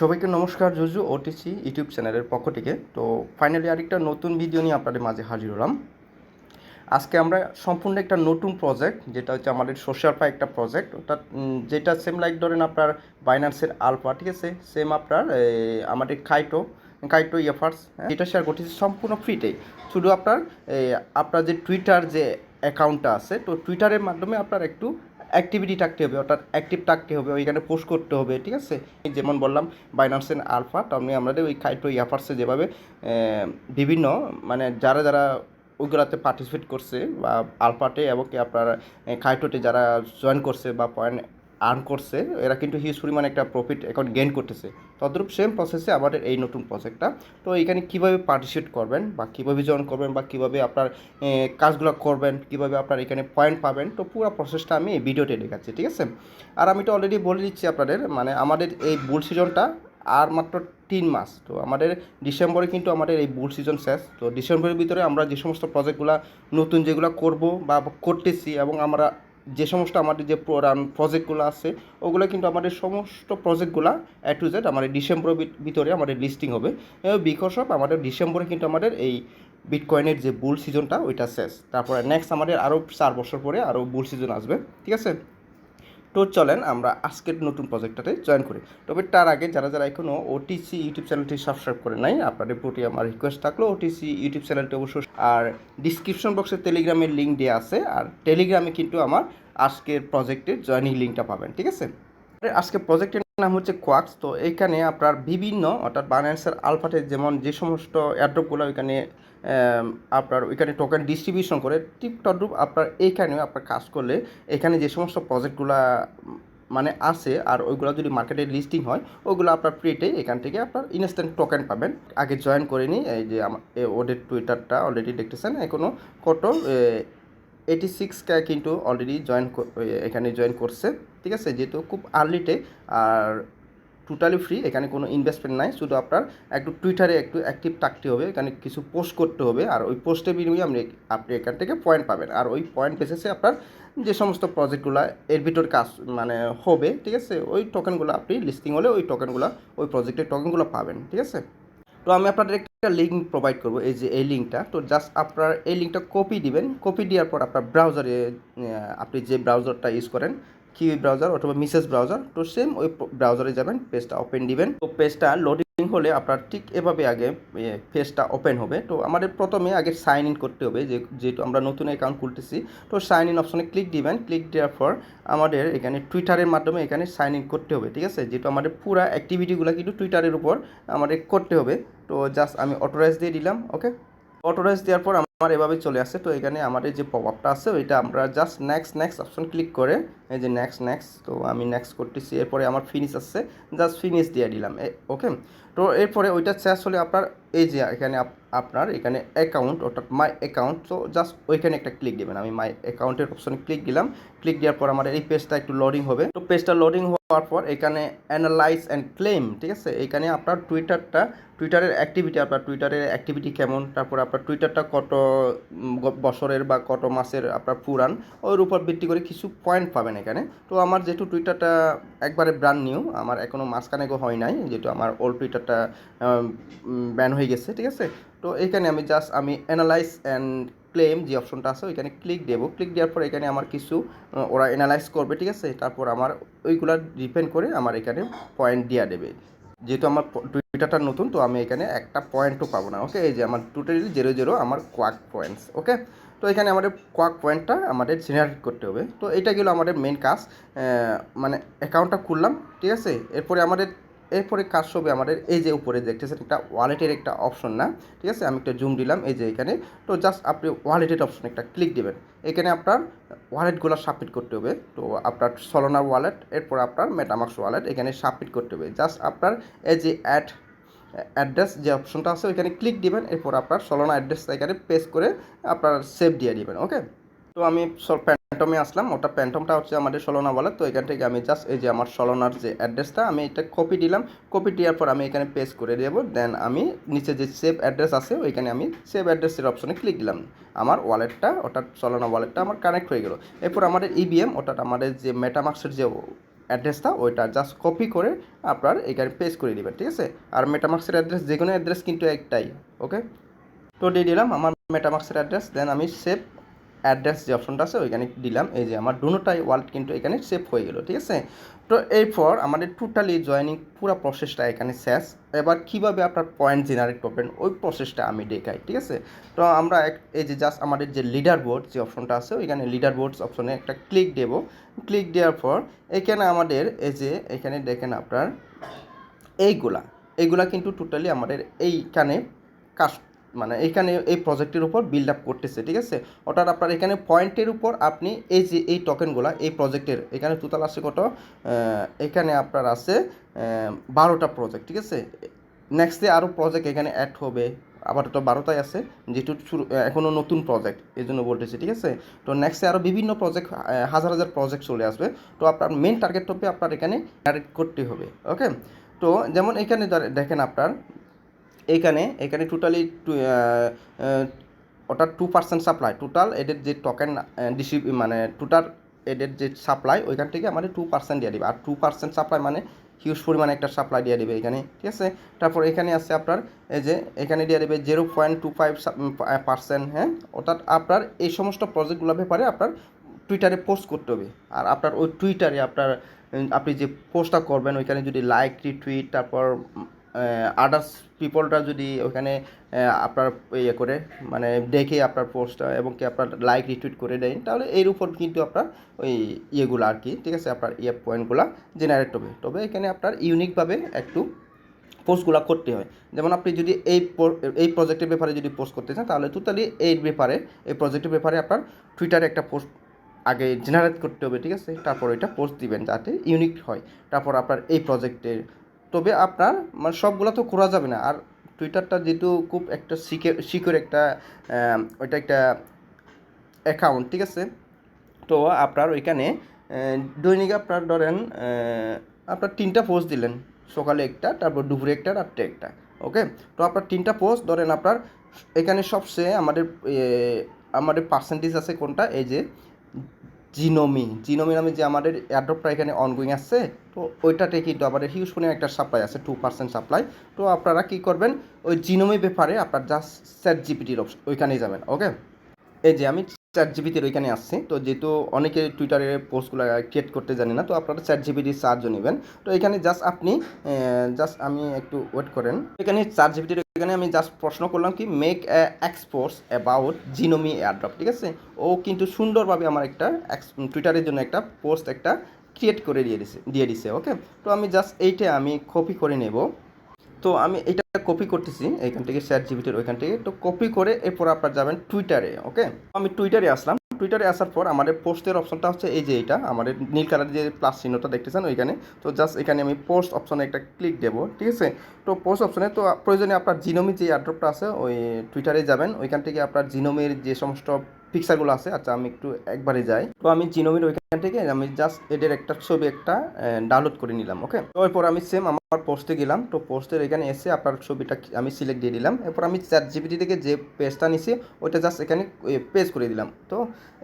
সবাইকে নমস্কার, জুজু OTC YouTube চ্যানেলের পক্ষ থেকে। তো ফাইনালি আরেকটা নতুন ভিডিও নিয়ে আপনাদের মাঝে হাজির হলাম। আজকে আমরা সম্পূর্ণ একটা নতুন প্রজেক্ট যেটা হচ্ছে আমাদের সোশ্যাল পাই একটা প্রজেক্ট ওটা যেটা সেম লাইক ধরেন আপনার বাইন্যান্সের আলফা ঠিক আছে? সেম আপনার আমাদের কাইটো কাইটো ইয়াফার্স এটা শেয়ার করতেছি সম্পূর্ণ ফ্রিতে শুধু আপনার আপনার যে টুইটার যে অ্যাকাউন্টটা আছে, তো টুইটারের মাধ্যমে আপনার একটু অ্যাক্টিভিটি থাকতে হবে, অর্থাৎ অ্যাক্টিভ থাকতে হবে, ওইখানে পোস্ট করতে হবে, ঠিক আছে? যেমন বললাম বাইনান্সেন আলফা তেমনি আমাদের ওই খাইটো ইয়াফার্সে যেভাবে বিভিন্ন মানে যারা যারা ওইগুলোতে পার্টিসিপেট করছে, বা আলফাতে এবং আপনার খাইটোতে যারা জয়েন করছে বা পয়েন্ট আর্ন করছে, এরা কিন্তু হিউজ পরিমাণে একটা প্রফিট এখন গেইন করতেছে। তদ্রূপ সেম প্রসেসে আমাদের এই নতুন প্রজেক্টটা তো এখানে কীভাবে পার্টিসিপেট করবেন বা কীভাবে জয়েন করবেন বা কীভাবে আপনার কাজগুলো করবেন, কীভাবে আপনার এখানে পয়েন্ট পাবেন, তো পুরো প্রসেসটা আমি এই ভিডিওতে দেখাচ্ছি, ঠিক আছে? আর আমি তো অলরেডি বলে দিচ্ছি আপনাদের মানে আমাদের এই বুল সিজনটা আর মাত্র তিন মাস। তো আমাদের ডিসেম্বরে কিন্তু আমাদের এই বুল সিজন শেষ। তো ডিসেম্বরের ভিতরে আমরা যে সমস্ত প্রজেক্টগুলো নতুন যেগুলো করব বা করতেছি এবং আমরা যে সমস্ত আমাদের যে প্রজেক্টগুলো আছে, ওগুলো কিন্তু আমাদের সমস্ত প্রজেক্টগুলো এ টু জেড আমাদের ডিসেম্বরের ভিতরে আমাদের লিস্টিং হবে। বিকজ অফ আমাদের ডিসেম্বরে কিন্তু আমাদের এই বিটকয়েনের যে বুল সিজনটা ওইটা শেষ। তারপরে নেক্সট আমাদের আরও চার বছর পরে আরও বুল সিজন আসবে। ঠিক আছে? তো চলেন, আমরা আজকের নতুন প্রজেক্টটাতে জয়েন করি। তবে তার আগে যারা যারা এখনও ওটিসি ইউটিউব চ্যানেলটি সাবস্ক্রাইব করে নাই আপনাদের প্রতি আমার রিকোয়েস্ট থাকল। ওটিসি ইউটিউব চ্যানেলটি অবশ্যই আর ডিসক্রিপশন বক্সে টেলিগ্রামের লিঙ্ক দেওয়া আছে। আর টেলিগ্রামে কিন্তু আমার আজকের প্রজেক্টের জয়নিং লিঙ্কটা পাবেন, ঠিক আছে? আজকে প্রজেক্টের নাম হচ্ছে কোয়াক্স তো এইখানে আপনার বিভিন্ন অর্থাৎ বায়ান্সের আলফাতে যেমন যে সমস্ত অ্যাড্রপগুলো ওইখানে আপনার ওইখানে টোকেন ডিস্ট্রিবিউশন করে, ঠিক তদ্রূপ আপনার এইখানে আপনার কাজ করলে এখানে যে সমস্ত প্রজেক্টগুলো মানে আছে আর ওইগুলো যদি মার্কেটে লিস্টিং হয়, ওগুলো আপনার ফ্রিতে এখান থেকে আপনার ইনস্ট্যান্ট টোকেন পাবেন। আগে জয়েন করে নিই এই যে আমার ওদের টুইটারটা অলরেডি দেখতেছেন এখনও কত এইটি সিক্স কিন্তু অলরেডি জয়েন এখানে জয়েন করছে। ঠিক আছে? যেহেতু খুব আর্লিতে আর টোটালি ফ্রি এখানে কোনো ইনভেস্টমেন্ট নাই। শুধু আপনার একটু টুইটারে একটু অ্যাক্টিভ থাকতে হবে। এখানে কিছু পোস্ট করতে হবে। আর ওই পোস্টের বিনিময়ে আপনি আপনি এখান থেকে পয়েন্ট পাবেন। আর ওই পয়েন্ট বেসিসে আপনার যে সমস্ত প্রজেক্টগুলো এর ভিতর কাজ মানে হবে, ঠিক আছে? ওই টোকেনগুলো আপনি লিস্টিং হলে ওই টোকেনগুলো ওই প্রজেক্টের টোকেনগুলো পাবেন। ঠিক আছে? তো আমি আপনাদের একটা লিঙ্ক প্রোভাইড করব, এই যে এই লিঙ্কটা তো জাস্ট আপনার এই লিঙ্কটা কপি দিবেন। কপি দেওয়ার পর আপনার ব্রাউজারে আপনি যে ব্রাউজারটা ইউজ করেন কিউই ব্রাউজার অথবা মিসেস ব্রাউজার, তো সেম ওই ব্রাউজারে যাবেন, পেজটা ওপেন দিবেন। তো পেজটা লোডিং হলে আপনার ঠিক এভাবে আগে পেজটা ওপেন হবে। তো আমাদের প্রথমে আগে সাইন ইন করতে হবে, যে, যেহেতু আমরা নতুন অ্যাকাউন্ট খুলতেছি, তো সাইন ইন অপশনে ক্লিক দিবেন। ক্লিক দেওয়ার পর আমাদের এখানে টুইটারের মাধ্যমে এখানে সাইন ইন করতে হবে, ঠিক আছে? যেহেতু আমাদের পুরা অ্যাক্টিভিটিগুলো কিন্তু টুইটারের উপর আমাদের করতে হবে। তো জাস্ট আমি অটোরাইজ দিয়ে দিলাম ওকে অটোরাইজ দেওয়ার পর আমার এভাবে চলে আসে। তো এখানে আমার এই যে পপ আপটা আছে, ওইটা আমরা just next next option click করে, এই যে নেক্সট নেক্সট তো আমি নেক্সট করতেছি। এরপরে আমার ফিনিশ আসছে জাস্ট ফিনিশ দিয়ে দিলাম ওকে তো এরপরে ওইটা শেষ হলে আপনার এই যে এখানে আপ- আপনার এখানে অ্যাকাউন্ট অর্থাৎ মাই অ্যাকাউন্ট তো জাস্ট ওইখানে একটা ক্লিক দেবেন। আমি মাই অ্যাকাউন্টের অপশনে ক্লিক দিলাম। ক্লিক দেওয়ার পর আমার এই পেজটা একটু লোডিং হবে। তো পেজটা লোডিং হওয়ার পর এখানে অ্যানালাইজ অ্যান্ড ক্লেম ঠিক আছে? এখানে আপনার টুইটারটা টুইটারের অ্যাক্টিভিটি আপনার টুইটারের অ্যাক্টিভিটি কেমন? তারপর আপনার টুইটারটা কত বছরের বা কত মাসের আপনার পুরান? ওর উপর ভিত্তি করে কিছু পয়েন্ট পাবেন এখানে। তো আমার যেহেতু টুইটারটা একবারে ব্র্যান্ড নিউ আমার এখনও মাঝখানেও হয় নাই, যেহেতু আমার ওল্ড টুইটারটা ব্যান হয়ে গেছে, ঠিক আছে? তো এইখানে আমি জাস্ট আমি অ্যানালাইজ অ্যান্ড ক্লেম যে অপশনটা আছে, ওইখানে ক্লিক দেবো। ক্লিক দেওয়ার পর এখানে আমার কিছু ওরা অ্যানালাইজ করবে, ঠিক আছে? তারপর আমার ওইগুলা ডিপেন্ড করে আমার এখানে পয়েন্ট দেওয়া দেবে। যেহেতু আমার টুইটারটা নতুন, তো আমি এখানে একটা পয়েন্টও পাবো না ওকে এই যে আমার টোটালি জিরো জিরো আমার কোয়াক পয়েন্টস ওকে তো এখানে আমাদের কোয়াক পয়েন্টটা আমাদের জেনারেট করতে হবে। তো এটা গেলো আমাদের মেন কাজ মানে অ্যাকাউন্টটা খুললাম, ঠিক আছে? এরপরে আমাদের এরপরে কাজ হবে আমাদের এই যে উপরে দেখতেছেন একটা ওয়ালেটের একটা অপশন না, ঠিক আছে? আমি একটা জুম দিলাম, এই যে এখানে। তো জাস্ট আপনি ওয়ালেটের অপশন একটা ক্লিক দেবেন। এখানে আপনার ওয়ালেটগুলো সাবমিট করতে হবে। তো আপনার সলোনা ওয়ালেট এরপর আপনার মেটামাক্স ওয়ালেট এখানে সাবমিট করতে হবে। জাস্ট আপনার এই যে অ্যাড অ্যাড্রেস যে অপশনটা আছে, ওইখানে ক্লিক দিবেন। এরপর আপনার সলোনা অ্যাড্রেসটা এখানে পেস্ট করে আপনার সেভ দিয়ে দিবেন ওকে তো আমি প্যান্টমে আসলাম। ওটা প্যান্টমটা হচ্ছে আমাদের সলোনা বলে। তো এখান থেকে আমি জাস্ট এই যে আমার সলোনার যে অ্যাড্রেসটা আমি এটা কপি দিলাম। কপি দেওয়ার পর আমি এখানে পেস্ট করে দেবো। দেন আমি নিচে যে সেভ অ্যাড্রেস আছে, ওইখানে আমি সেভ অ্যাড্রেসের অপশনে ক্লিক দিলাম। আমার ওয়ালেটটা ওটা সলোনা ওয়ালেটটা আমার কানেক্ট হয়ে গেল। এরপর আমাদের ইবিএম ওটা আমাদের যে মেটামাক্সের যে অ্যাড্রেসটা ওইটা জাস্ট কপি করে আপনার এখানে পেস্ট করে দিবেন, ঠিক আছে? আর মেটামাক্সের অ্যাড্রেস যে কোনো অ্যাড্রেস কিন্তু একটাই ওকে তো দিয়ে দিলাম আমার মেটামাক্সের অ্যাড্রেস দেন আমি সেভ অ্যাড্রেস যে অপশনটা আছে, ওইখানে দিলাম। এই যে আমার দুটোটাই ওয়ালেট কিন্তু এখানে সেভ হয়ে গেল, ঠিক আছে? তো এরপর আমাদের টোটালি জয়েনিং পুরো প্রসেসটা এখানে শেষ। এবার কীভাবে আপনার পয়েন্ট জেনারেট করবেন, ওই প্রসেসটা আমি দেখাই, ঠিক আছে? তো আমরা এই যে জাস্ট আমাদের যে লিডার বোর্ড যে অপশনটা আছে, ওইখানে লিডার বোর্ডস অপশনে একটা ক্লিক দেবো। ক্লিক দেওয়ার পর এখানে আমাদের এই যে এখানে দেখেন আপনার, এইগুলা। এইগুলা কিন্তু টোটালি আমাদের এইখানে কাজ মানে এইখানে এই প্রজেক্টের উপর বিল্ড আপ করতেছে, ঠিক আছে? অর্থাৎ আপনার এখানে পয়েন্টের উপর আপনি এই যে, এই টোকেনগুলা এই প্রজেক্টের এখানে টোটাল আছে কত? এখানে আপনার আছে বারোটা প্রজেক্ট ঠিক আছে? নেক্সট আরও প্রজেক্ট এখানে অ্যাড হবে, আপাতত বারোটাই আছে, যেহেতু শুরু এখনও নতুন প্রজেক্ট এই জন্য বলতেছি, ঠিক আছে? তো নেক্সটে আরও বিভিন্ন প্রজেক্ট হাজার হাজার প্রজেক্ট চলে আসবে, তো আপনার মেন টার্গেট হবে আপনার এখানে অ্যাড করতে হবে ওকে তো যেমন এখানে দেখেন আপনার এইখানে এখানে টোটালি ওটা টু পার্সেন্ট সাপ্লাই টোটাল এদের যে টোকেন ডিসিপ মানে টোটাল এদের যে সাপ্লাই ওইখান থেকে আমাদের টু পার্সেন্ট দিয়ে দিবে। আর টু পার্সেন্ট সাপ্লাই মানে হিউজ পরিমাণে একটা সাপ্লাই দিয়ে দিবে এখানে, ঠিক আছে? তারপর এখানে আছে আপনার, এই যে এখানে দিয়ে দেবে zero point two five percent হ্যাঁ? অর্থাৎ আপনার এই সমস্ত প্রজেক্টগুলোর ব্যাপারে আপনার টুইটারে পোস্ট করতে হবে। আর আপনার ওই টুইটারে আপনার আপনি যে পোস্টটা করবেন, ওইখানে যদি লাইক রিটুইট তারপর আদার্স পিপলরা যদি ওখানে আপনার ইয়ে করে মানে দেখে আপনার পোস্টটা এবং কি আপনার লাইক রিটুইট করে দেয়, তাহলে এর উপর কিন্তু আপনার ওই ইয়েগুলো আর কি, ঠিক আছে, আপনার ইয়ে পয়েন্টগুলো জেনারেট হবে। তবে এখানে আপনার ইউনিকভাবে একটু পোস্টগুলো করতে হয়। যেমন আপনি যদি এই এই প্রজেক্টের ব্যাপারে যদি পোস্ট করতে চান, তাহলে টোটালি এই ব্যাপারে, এই প্রজেক্টের ব্যাপারে আপনার টুইটারে একটা পোস্ট আগে জেনারেট করতে হবে, ঠিক আছে? তারপর এটা পোস্ট দিবেন, যাতে ইউনিক হয়। তারপর আপনার এই প্রজেক্টের তবে আপনার মানে সবগুলো তো করা যাবে না। আর টুইটারটা যেহেতু খুব একটা সিকিউর একটা ওইটা একটা অ্যাকাউন্ট ঠিক আছে? তো আপনার ওইখানে দৈনিক আপনার ধরেন আপনার তিনটা পোস্ট দিলেন। সকালে একটা, তারপর দুপুরে একটা, রাত্রে একটা ওকে তো আপনার তিনটা পোস্ট ধরেন আপনার এখানে সবচেয়ে আমাদের আমাদের পার্সেন্টেজ আছে কোনটা? এই যে জিনোমি। জিনোমি নামে যে আমাদের অ্যাডপটা এখানে অনগোয়িং আছে তো ওইটাতে কিন্তু আমাদের হিউজ পরিমাণে একটা সাপ্লাই আছে টু পার্সেন্ট সাপ্লাই তো আপনারা কী করবেন, ওই জিনোমি ব্যাপারে আপনার জাস্ট স্যাট জিপিটির ওইখানেই যাবেন ওকে এই যে আমি চ্যাট জিবিটির ওইখানে আসছে। তো যেহেতু অনেকে টুইটারে পোস্টগুলো ক্রিয়েট করতে জানি না, তো আপনারা চ্যাট জিবিটির সাহায্য নেবেন। তো এখানে জাস্ট আপনি জাস্ট আমি একটু ওয়েট করেন। এখানে চ্যাট জিবিটির এখানে আমি জাস্ট প্রশ্ন করলাম কি মেক এ এক্সপোর্টস অ্যাবাউট জিনোমি এয়ারড্রপ ঠিক আছে? ও কিন্তু সুন্দরভাবে আমার একটা টুইটারের জন্য একটা পোস্ট একটা ক্রিয়েট করে দিয়ে দিছে দিয়ে দিছে ওকে তো আমি জাস্ট এইটা আমি কপি করে নেব। তো আমি এটা কপি করতেছি, এইখান থেকে শেয়ার জিবিটির ওইখান থেকে। তো কপি করে এরপর আপনার যাবেন টুইটারে ওকে আমি টুইটারে আসলাম। টুইটারে আসার পর আমাদের পোস্টের অপশনটা হচ্ছে এই যে এটা আমাদের নীল কালারের যে প্লাস চিহ্নটা দেখতেছেন ওইখানে। তো জাস্ট এখানে আমি পোস্ট অপশনে একটা ক্লিক দেবো, ঠিক আছে? তো পোস্ট অপশনে তো প্রয়োজনে আপনার জিনোমি যে অ্যাড্রপটা আছে, ওই টুইটারে যাবেন। ওইখান থেকে আপনার জিনোমের যে সমস্ত পিকচারগুলো আছে আচ্ছা আমি একটু একবারে যাই। তো আমি জিনোমির ওইখান থেকে আমি জাস্ট এদের একটা ছবি একটা ডাউনলোড করে নিলাম ওকে তো এরপর আমি সেম আমার পোস্টে গেলাম, তো পোস্টের এখানে এসে আপনার ছবিটা আমি সিলেক্ট দিয়ে দিলাম। এরপর আমি চ্যাট জিপিটি থেকে যে পেজটা নিছি, ওইটা জাস্ট এখানে পেজ করে দিলাম। তো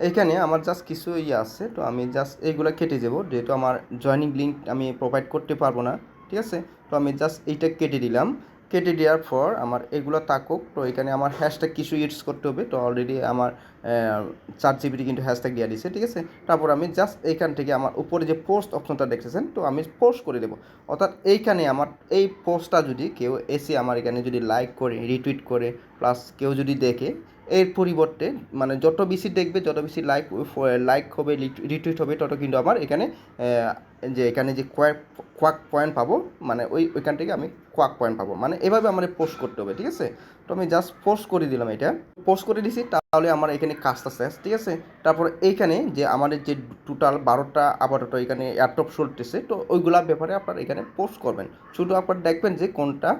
এখানে আমার জাস্ট কিছু ইয়ে আছে, তো আমি জাস্ট এইগুলো কেটে যাব যেহেতু আমার জয়নিং লিঙ্ক আমি প্রোভাইড করতে পারব না, ঠিক আছে? তো আমি জাস্ট এইটা কেটে দিলাম। কেটে দেওয়ার পর আমার এগুলো থাকুক। তো এখানে আমার হ্যাশট্যাগ কিছু ইউজ করতে হবে। তো অলরেডি আমার চার জিবিটি কিন্তু হ্যাশট্যাগ দিয়ে দিছে, ঠিক আছে? তারপর আমি জাস্ট এইখান থেকে আমার উপরে যে পোস্ট অপশনটা দেখতেছেন, তো আমি পোস্ট করে দেবো। অর্থাৎ এইখানে আমার, এই পোস্টটা যদি কেউ এসে আমার এখানে যদি লাইক করে রিটুইট করে প্লাস কেউ যদি দেখে এর পরিবর্তে মানে যত বেশি দেখবে, যত বেশি লাইক লাইক হবে রিটুইট হবে, তত কিন্তু আমার এখানে যে এখানে যে কোয়াক কোয়াক পয়েন্ট পাবো মানে ওই, ওইখান থেকে আমি কোয়াক পয়েন্ট পাবো। মানে এভাবে আমাদের পোস্ট করতে হবে, ঠিক আছে? তো আমি জাস্ট পোস্ট করে দিলাম এটা। পোস্ট করে দিছি, তাহলে আমার এখানে কাজটা শেষ, ঠিক আছে? তারপর এইখানে যে আমাদের যে টোটাল বারোটা, আপাতত এখানে অ্যাপটপ চলতেছে, তো ওইগুলা ব্যাপারে আপনারা এখানে পোস্ট করবেন। শুধু আপনার দেখবেন যে কোনটা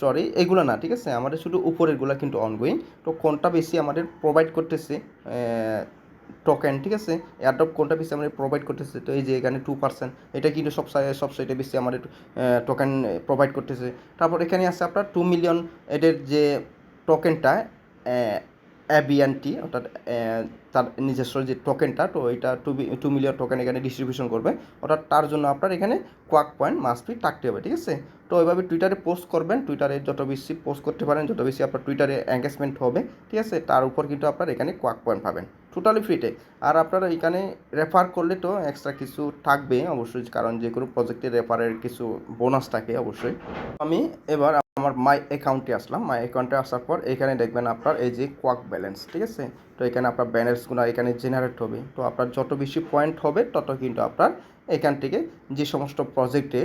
সরি এগুলো না, ঠিক আছে? আমাদের শুধু উপরেরগুলো কিন্তু অনগোয়িং তো কোনটা বেশি আমাদের প্রোভাইড করতেছে টোকেন ঠিক আছে? এয়ারড্রপ কোনটা বেশি আমাদের প্রোভাইড করতেছে? তো এই যে এখানে টু পার্সেন্ট এটা কিন্তু সব সবসাইটে বেশি আমাদের টোকেন প্রোভাইড করতেছে। তারপর এখানে আছে আপনার টু মিলিয়ন এদের যে টোকেনটা অ্যাবিয়ানটি অর্থাৎ তার নিজস্ব যে টোকেনটা তো এটা টু টু মিলিয়ন টোকেন এখানে ডিস্ট্রিবিউশন করবে। অর্থাৎ তার জন্য আপনার এখানে কোয়াক পয়েন্ট মাস্ট বি থাকতে হবে, ঠিক আছে? তো ওইভাবে টুইটারে পোস্ট করবেন। টুইটারে যত বেশি পোস্ট করতে পারেন, যত বেশি আপনার টুইটারে এঙ্গেজমেন্ট হবে, ঠিক আছে? তার উপর কিন্তু আপনার এখানে কোয়াক পয়েন্ট পাবেন। টোটালি ফ্রিতে আর আপনারা এখানে রেফার করলে তো এক্সট্রা কিছু থাকবে, অবশ্যই। কারণ যে কোনো প্রজেক্টের রেফারের কিছু বোনাস থাকে, অবশ্যই। আমি এবার আমার মাই অ্যাকাউন্টে আসলাম। মাই অ্যাকাউন্টে আসার পর এখানে দেখবেন আপনার এই যে কোয়াক ব্যালেন্স ঠিক আছে? তো এখানে আপনার ব্যালেন্সগুলো এখানে জেনারেট হবে। তো আপনার যত বেশি পয়েন্ট হবে, তত কিন্তু আপনার এখান থেকে যে সমস্ত প্রজেক্টে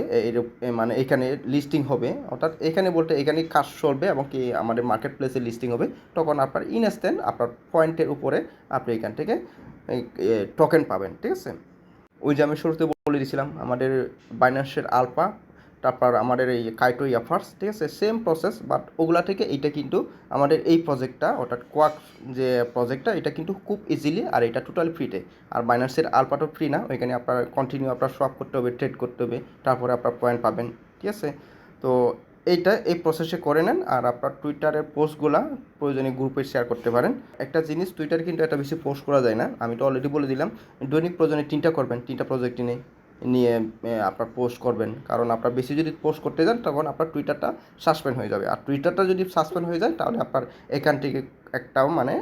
মানে এখানে লিস্টিং হবে, অর্থাৎ এখানে বলতে এখানে কাজ চলবে এবং কি আমাদের মার্কেট প্লেসে লিস্টিং হবে, তখন আপনার ইনস্ট্যান্ট আপনার পয়েন্টের উপরে আপনি এখান থেকে টোকেন পাবেন, ঠিক আছে? ওই যে আমি শুরুতে বলে দিয়েছিলাম, আমাদের বাইন্যান্সের আলফা তারপর আমাদের এই কাইটো ইয়াফার্স ঠিক আছে? সেম প্রসেস বাট ওগুলা থেকে এইটা কিন্তু আমাদের এই প্রজেক্টটা অর্থাৎ কোয়াক যে প্রজেক্টটা এটা কিন্তু খুব ইজিলি আর এটা টোটালি ফ্রিতে আর বাইন্যান্সের আলফাটা ফ্রি না, ওইখানে আপনার কন্টিনিউ আপনার সোয়াপ করতে হবে ট্রেড করতে হবে, তারপরে আপনার পয়েন্ট পাবেন, ঠিক আছে? তো এইটা এই প্রসেসে করে নেন, আর আপনার টুইটারের পোস্টগুলা প্রয়োজনে গ্রুপে শেয়ার করতে পারেন। একটা জিনিস টুইটার কিন্তু একটা বেশি পোস্ট করা যায় না, আমি তো অলরেডি বলে দিলাম, দৈনিক প্রয়োজনে তিনটা করবেন, তিনটা প্রজেক্টই নিয়ে। নিয়ে আপনার পোস্ট করবেন। কারণ আপনার বেশি যদি পোস্ট করতে যান, তখন আপনার টুইটারটা সাসপেন্ড হয়ে যাবে। আর টুইটারটা যদি সাসপেন্ড হয়ে যায়, তাহলে আপনার এখান থেকে একটাও মানে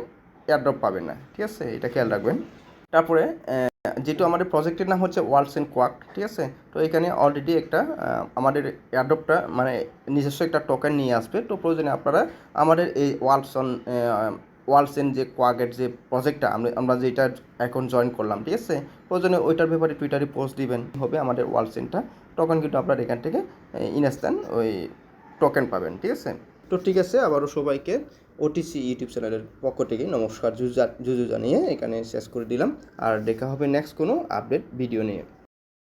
এয়ারড্রপ পাবেন না। ঠিক আছে? এটা খেয়াল রাখবেন। তারপরে যেহেতু আমাদের প্রজেক্টের নাম হচ্ছে ওয়ার্লস অ্যান্ড কোয়াক ঠিক আছে? তো এখানে অলরেডি একটা আমাদের এয়ারড্রপটা মানে নিজস্ব একটা টোকেন নিয়ে আসবে। তো প্রয়োজনে আপনারা আমাদের এই ওয়ার্লস অন ওয়ার্লস এন্ড যে কোয়াগেট যে প্রজেক্টটা, আমরা আমরা যেটা এখন জয়েন করলাম, ঠিক আছে? প্রয়োজনে ওইটার ব্যাপারে টুইটারে পোস্ট দিবেন, হবে আমাদের ওয়ার্লস এন্ডটা তখন কিন্তু আপনারা এখান থেকে ইনস্ট্যান্ট ওই টোকেন পাবেন, ঠিক আছে? তো ঠিক আছে, আবারও সবাইকে ওটিসি ইউটিউব চ্যানেলের পক্ষ থেকে নমস্কার জুজু জানিয়ে এখানে শেষ করে দিলাম। আর দেখা হবে নেক্সট কোনো আপডেট ভিডিও নিয়ে।